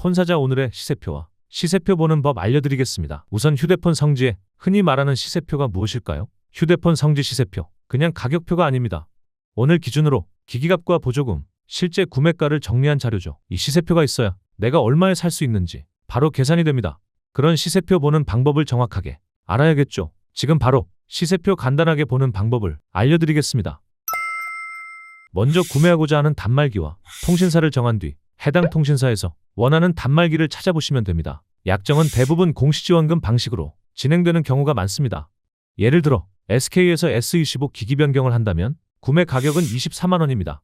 폰사자 오늘의 시세표와 시세표 보는 법 알려드리겠습니다. 우선 휴대폰 성지에 흔히 말하는 시세표가 무엇일까요? 휴대폰 성지 시세표, 그냥 가격표가 아닙니다. 오늘 기준으로 기기값과 보조금, 실제 구매가를 정리한 자료죠. 이 시세표가 있어야 내가 얼마에 살 수 있는지 바로 계산이 됩니다. 그런 시세표 보는 방법을 정확하게 알아야겠죠. 지금 바로 시세표 간단하게 보는 방법을 알려드리겠습니다. 먼저 구매하고자 하는 단말기와 통신사를 정한 뒤 해당 통신사에서 원하는 단말기를 찾아보시면 됩니다. 약정은 대부분 공시지원금 방식으로 진행되는 경우가 많습니다. 예를 들어 SK에서 S25 기기 변경을 한다면 구매 가격은 24만 원입니다.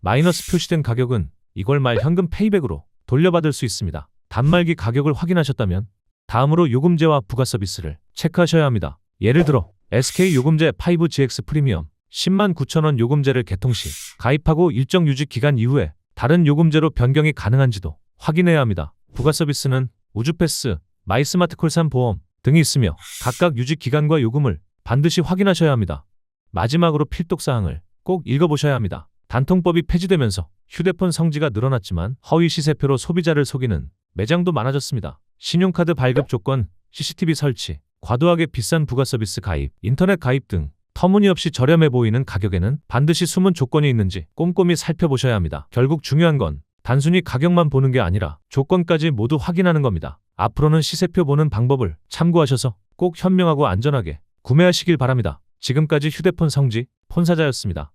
마이너스 표시된 가격은 이걸 말 현금 페이백으로 돌려받을 수 있습니다. 단말기 가격을 확인하셨다면 다음으로 요금제와 부가 서비스를 체크하셔야 합니다. 예를 들어 SK 요금제 5GX 프리미엄 10만 9천 원 요금제를 개통 시 가입하고 일정 유지 기간 이후에 다른 요금제로 변경이 가능한지도 확인해야 합니다. 부가 서비스는 우주패스, 마이스마트콜3 보험 등이 있으며 각각 유지 기간과 요금을 반드시 확인하셔야 합니다. 마지막으로 필독 사항을 꼭 읽어보셔야 합니다. 단통법이 폐지되면서 휴대폰 성지가 늘어났지만 허위 시세표로 소비자를 속이는 매장도 많아졌습니다. 신용카드 발급 조건, CCTV 설치, 과도하게 비싼 부가 서비스 가입, 인터넷 가입 등 터무니없이 저렴해 보이는 가격에는 반드시 숨은 조건이 있는지 꼼꼼히 살펴보셔야 합니다. 결국 중요한 건 단순히 가격만 보는 게 아니라 조건까지 모두 확인하는 겁니다. 앞으로는 시세표 보는 방법을 참고하셔서 꼭 현명하고 안전하게 구매하시길 바랍니다. 지금까지 휴대폰 성지 폰사자였습니다.